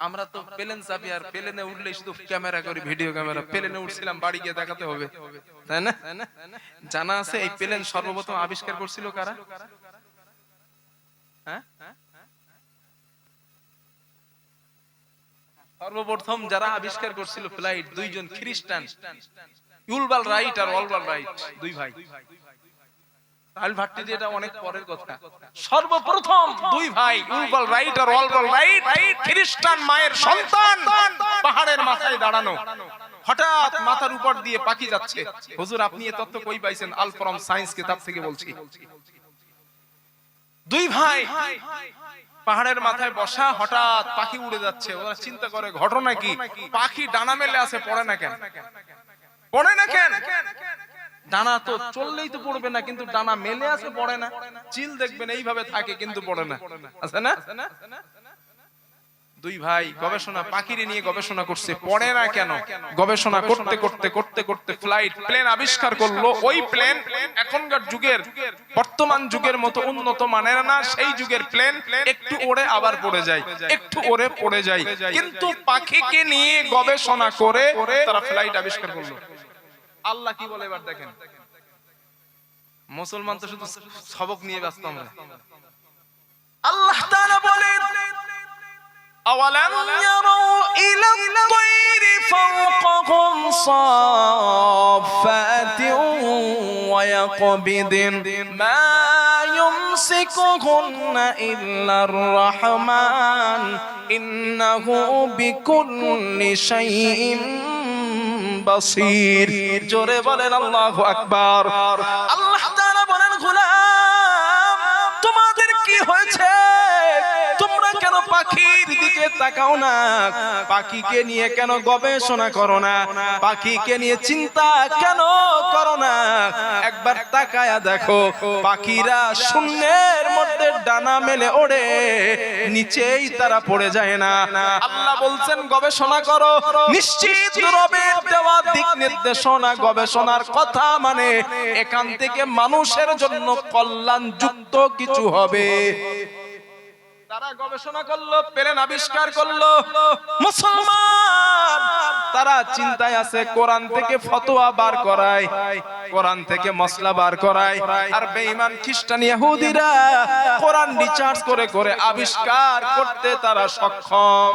আমরা তো প্লেন চাপি আর প্লেনে উঠলে শুধু ক্যামেরা করি ভিডিও ক্যামেরা প্লেনে উঠছিলাম বাড়ি গিয়ে দেখাতে হবে। তাই না? জানা আছে এই প্লেন সর্বপ্রথম আবিষ্কার করছিল কারা? হ্যাঁ? সর্বপ্রথম যারা আবিষ্কার করছিল ফ্লাইট দুইজন খ্রিস্টান। ইউলবাল রাইট আর অলবাল রাইট দুই ভাই। দুই ভাই পাহাড়ের মাথায় আপনি এ কই পাইছেন? আল সায়েন্স কিতাব থেকে বলছি। দুই ভাই পাহাড়ের মাথায় বসা, হঠাৎ পাখি উড়ে যাচ্ছে। ওরা চিন্তা করে, ঘটনা কি? পাখি ডানা মেলে আছে, পড়ে না কেন? পড়ে না কেন? ডানা তো চললেই তো পড়বে না, কিন্তু ডানা মেলে আছে পড়ে না। চিল দেখবেন, এইভাবে থাকে, কিন্তু পড়ে না। আছে না? দুই ভাই গবেষণা, পাখিরে নিয়ে গবেষণা করছে, পড়ে না কেন? গবেষণা করতে করতে করতে করতে ফ্লাইট প্লেন আবিষ্কার করল। ওই প্লেন এখনকার যুগের, বর্তমান যুগের মতো উন্নত মানের না, সেই যুগের প্লেন একটু ওড়ে আবার পড়ে যায়, একটু ওড়ে পড়ে যায়। কিন্তু পাখিকে নিয়ে গবেষণা করে তারা ফ্লাইট আবিষ্কার করল। আল্লাহ কি বলে এবার দেখেন মুসলমান তো শুধু সবক নিয়ে ব্যস্ত আমরা আল্লাহ তাআলা বলেন أولم يروا إلى الطير فوقهم صافات ويقبضن ما يمسكهن إلا الرحمن إنه بكل شيء বাসির। জোরে বলেন আল্লাহ আকবর। আল্লাহ তাআলা বলেন, গোলাম, তোমাদের কি হয়েছে? তোমরা কেন পাখির দিকে তাকাও না? পাখিকে নিয়ে কেন গবেষণা করো না? পাখিকে নিয়ে চিন্তা কেন করো না? একবার তাকায়া দেখো, পাখিরা শূন্যের মধ্যে ডানা মেলে ওড়ে, নিচেই তারা পড়ে যায় না। আল্লাহ বলছেন, গবেষণা করো। নিশ্চিত রবে দেওয়া দিক নির্দেশনা, গবেষণার কথা মানে এখান থেকে মানুষের জন্য কল্যাণ যুক্ত কিছু হবে। তারা চিন্তায় আছে, কোরআন থেকে ফতোয়া বার করায়, কোরআন থেকে মশলা বার করায়। আর বেঈমান খ্রিস্টান ইহুদিরা কোরআন করে করে আবিষ্কার করতে তারা সক্ষম।